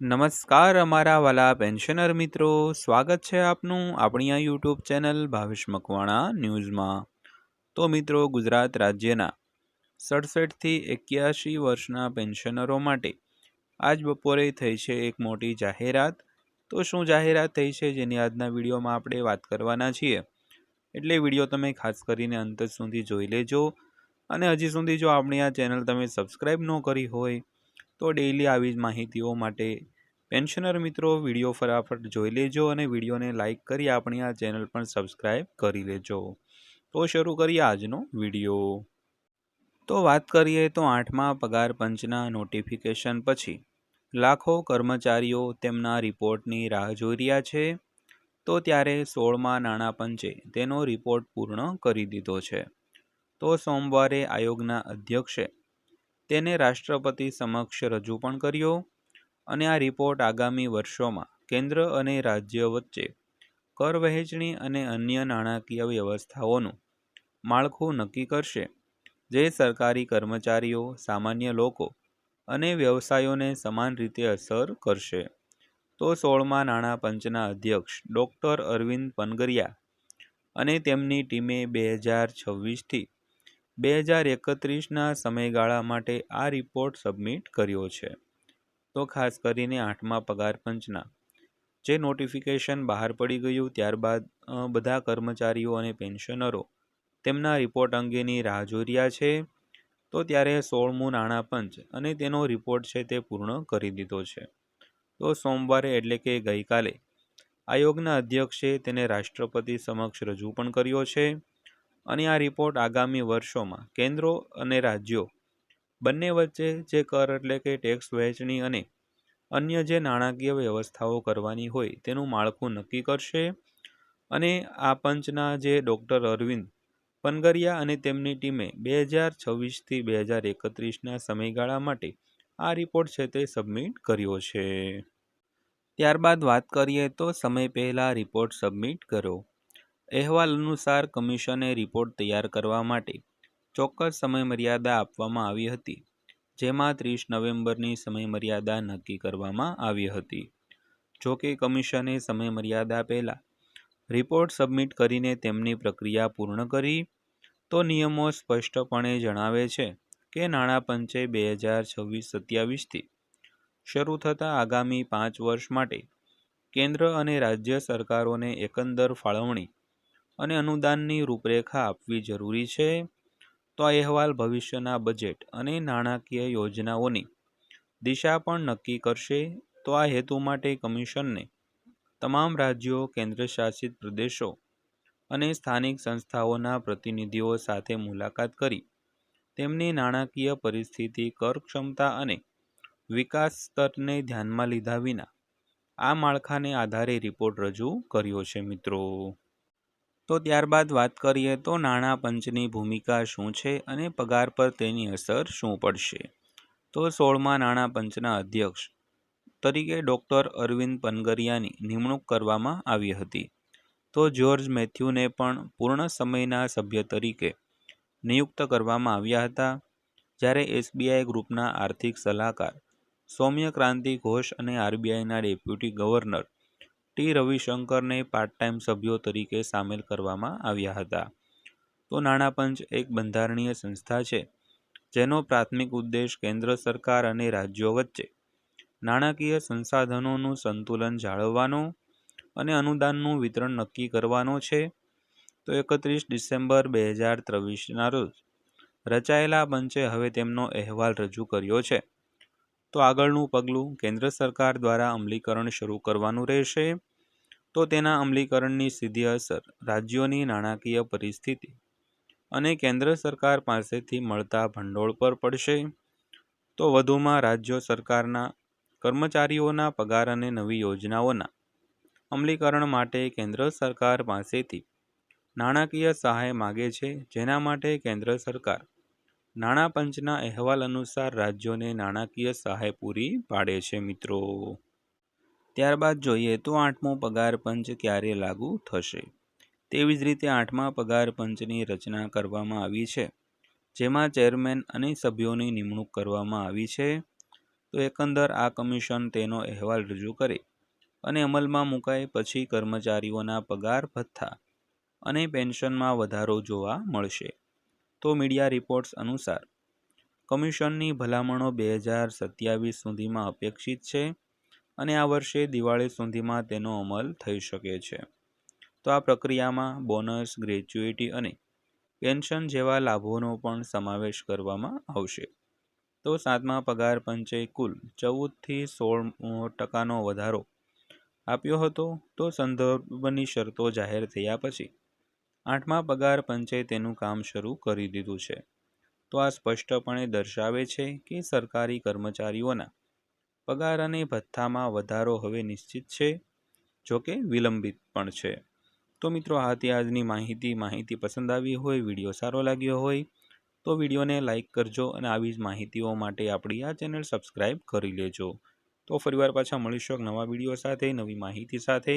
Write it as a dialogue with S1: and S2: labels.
S1: નમસ્કાર અમારા વાલા પેન્શનર મિત્રો. સ્વાગત છે આપનું આપણી આ યુટ્યુબ ચેનલ ભાવેશ મકવાણા ન્યૂઝમાં. તો મિત્રો, ગુજરાત રાજ્યના સડસઠથી એક્યાસી વર્ષના પેન્શનરો માટે આજ બપોરે થઈ છે એક મોટી જાહેરાત. તો શું જાહેરાત થઈ છે જેની આજના વિડીયોમાં આપણે વાત કરવાના છીએ? એટલે વીડિયો તમે ખાસ કરીને અંત સુધી જોઈ લેજો. અને હજી સુધી જો આપણી આ ચેનલ તમે સબસ્ક્રાઈબ ન કરી હોય તો ડેઈલી આવી જ માહિતીઓ માટે પેન્શનર મિત્રો વીડિયો ફટાફટ જોઈ લેજો અને વિડીયોને લાઇક કરી આપણી આ ચેનલ પણ સબસ્ક્રાઈબ કરી લેજો. તો શરૂ કરીએ આજનો વીડિયો તો વાત કરીએ તો આઠમા પગાર પંચના નોટિફિકેશન પછી. લાખો કર્મચારીઓ તેમના રિપોર્ટની રાહ જોઈ રહ્યા છે. તો ત્યારે સોળમાં નાણાં પંચે તેનો રિપોર્ટ પૂર્ણ કરી દીધો છે. તો સોમવારે આયોગના અધ્યક્ષે તેને રાષ્ટ્રપતિ સમક્ષ રજૂ પણ કર્યો અને આ રિપોર્ટ આગામી વર્ષોમાં કેન્દ્ર અને રાજ્ય વચ્ચે કર વહેંચણી અને અન્ય નાણાકીય વ્યવસ્થાઓનું માળખું નક્કી કરશે, જે સરકારી કર્મચારીઓ, સામાન્ય લોકો અને વ્યવસાયોને સમાન રીતે અસર કરશે. તો સોળમાં નાણાં પંચના અધ્યક્ષ ડૉક્ટર અરવિંદ પનગરિયા અને તેમની ટીમે બે હજાર છવ્વીસથી બે હજાર એકત્રીસના સમયગાળા માટે આ રિપોર્ટ સબમિટ કર્યો છે. તો ખાસ કરીને આઠમા પગાર પંચના. જે નોટિફિકેશન બહાર પડી ગયું ત્યારબાદ બધા કર્મચારીઓ અને પેન્શનરો તેમના રિપોર્ટ અંગેની રાહ જોઈ રહ્યા છે. તો ત્યારે સોળમું નાણાં પંચ અને તેનો રિપોર્ટ છે તે પૂર્ણ કરી દીધો છે. તો સોમવારે એટલે કે ગઈકાલે આયોગના અધ્યક્ષે તેને રાષ્ટ્રપતિ સમક્ષ રજૂ પણ કર્યો છે. અને આ રિપોર્ટ આગામી વર્ષોમાં કેન્દ્રો અને રાજ્યો બંને વચ્ચે જે કર એટલે કે ટેક્સ વહેંચણી અને અન્ય જે નાણાકીય વ્યવસ્થાઓ કરવાની હોય તેનું માળખું નક્કી કરશે. અને આ પંચના જે ડૉક્ટર અરવિંદ પનગરિયા અને તેમની ટીમે બે હજાર છવ્વીસથી બે હજાર એકત્રીસના સમયગાળા માટે આ રિપોર્ટ છે તે સબમિટ કર્યો છે. ત્યારબાદ વાત કરીએ તો સમય પહેલાં રિપોર્ટ સબમિટ કરો. અહેવાલ અનુસાર કમિશને રિપોર્ટ તૈયાર કરવા માટે ચોક્કસ સમયમર્યાદા આપવામાં આવી હતી, જેમાં ત્રીસ નવેમ્બરની સમયમર્યાદા નક્કી કરવામાં આવી હતી. જો કે કમિશને સમયમર્યાદા પહેલાં રિપોર્ટ સબમિટ કરીને તેમની પ્રક્રિયા પૂર્ણ કરી, તો નિયમો સ્પષ્ટપણે જણાવે છે કે નાણાં પંચે બે હજાર છવ્વીસ સત્યાવીસથી શરૂ થતા આગામી પાંચ વર્ષ માટે કેન્દ્ર અને રાજ્ય સરકારોને એકંદર ફાળવણી અને અનુદાનની રૂપરેખા આપવી જરૂરી છે. તો આ અહેવાલ ભવિષ્યના બજેટ અને નાણાકીય યોજનાઓની દિશા પણ નક્કી કરશે. તો આ હેતુ માટે કમિશનને તમામ રાજ્યો, કેન્દ્રશાસિત પ્રદેશો અને સ્થાનિક સંસ્થાઓના પ્રતિનિધિઓ સાથે મુલાકાત કરી. તેમની નાણાકીય પરિસ્થિતિ, કર ક્ષમતા અને વિકાસ સ્તરને ધ્યાનમાં લીધા વિના આ માળખાને આધારે રિપોર્ટ રજૂ કર્યો છે મિત્રો. તો ત્યારબાદ વાત કરીએ તો નાણાં પંચની ભૂમિકા શું છે અને પગાર પર તેની અસર શું પડશે? તો સોળમાં નાણાં પંચના અધ્યક્ષ તરીકે ડૉક્ટર અરવિંદ પનગરિયાની નિમણૂક કરવામાં આવી હતી. તો જ્યોર્જ મેથ્યુને પણ પૂર્ણ સમયના સભ્ય તરીકે નિયુક્ત કરવામાં આવ્યા હતા. જ્યારે એસબીઆઈ ગ્રુપના આર્થિક સલાહકાર સૌમ્ય ક્રાંતિ ઘોષ અને આરબીઆઈના ડેપ્યુટી ગવર્નર ટી. રવિશંકરને પાર્ટ ટાઈમ સભ્યો તરીકે સામેલ કરવામાં આવ્યા હતા. તો નાણાં પંચ એક બંધારણીય સંસ્થા છે, જેનો પ્રાથમિક ઉદ્દેશ કેન્દ્ર સરકાર અને રાજ્યો વચ્ચે નાણાકીય સંસાધનોનું સંતુલન જાળવવાનો અને અનુદાનનું વિતરણ નક્કી કરવાનો છે. તો એકત્રીસ ડિસેમ્બર બે હજાર ત્રેવીસના રોજ રચાયેલા પંચે હવે તેમનો અહેવાલ રજૂ કર્યો છે. તો આગળનું પગલું કેન્દ્ર સરકાર દ્વારા અમલીકરણ શરૂ કરવાનું રહેશે. તો તેના અમલીકરણની સીધી અસર રાજ્યોની નાણાકીય પરિસ્થિતિ અને કેન્દ્ર સરકાર પાસેથી મળતા ભંડોળ પર પડશે. તો વધુમાં રાજ્યો સરકારના કર્મચારીઓના પગાર અને નવી યોજનાઓના અમલીકરણ માટે કેન્દ્ર સરકાર પાસેથી નાણાકીય સહાય માગે છે. જેના માટે કેન્દ્ર સરકાર નાણાં પંચના અહેવાલ અનુસાર રાજ્યોને નાણાકીય સહાય પૂરી પાડે છે, મિત્રો. ત્યારબાદ જોઈએ તો આઠમો પગાર પંચ ક્યારે લાગુ થશે? તેવી જ રીતે આઠમા પગાર પંચની રચના કરવામાં આવી છે, જેમાં ચેરમેન અને સભ્યોની નિમણૂક કરવામાં આવી છે. તો એકંદર આ કમિશન તેનો અહેવાલ રજૂ કરે અને અમલમાં મુકાય પછી કર્મચારીઓના પગાર ભથ્થા અને પેન્શનમાં વધારો જોવા મળશે. તો મીડિયા રિપોર્ટ્સ અનુસાર, કમિશનની ભલામણો બે હજાર સત્યાવીસ સુધીમાં અપેક્ષિત છે અને આ વર્ષે દિવાળી સુધીમાં તેનો અમલ થઈ શકે છે. તો આ પ્રક્રિયામાં બોનસ ગ્રેચ્યુઇટી અને પેન્શન જેવા લાભોનો પણ સમાવેશ કરવામાં આવશે. તો સાતમા પગાર પંચે કુલ ચૌદથી સોળ ટકાનો વધારો આપ્યો હતો. તો સંદર્ભની શરતો જાહેર થયા પછી આઠમા પગાર પંચે તેનું કામ શરૂ કરી દીધું છે. તો આ સ્પષ્ટપણે દર્શાવે છે કે સરકારી કર્મચારીઓના પગાર અને ભથ્થામાં વધારો હવે નિશ્ચિત છે જોકે વિલંબિત પણ છે. તો મિત્રો, આ હતી આજની માહિતી. માહિતી પસંદ આવી હોય, વીડિયો સારો લાગ્યો હોય, તો વિડીયોને લાઇક કરજો અને આવી જ માહિતીઓ માટે આપણી આ ચેનલ સબસ્ક્રાઈબ કરી લેજો. તો ફરીવાર પાછા મળીશું નવા વીડિયો સાથે, નવી માહિતી સાથે.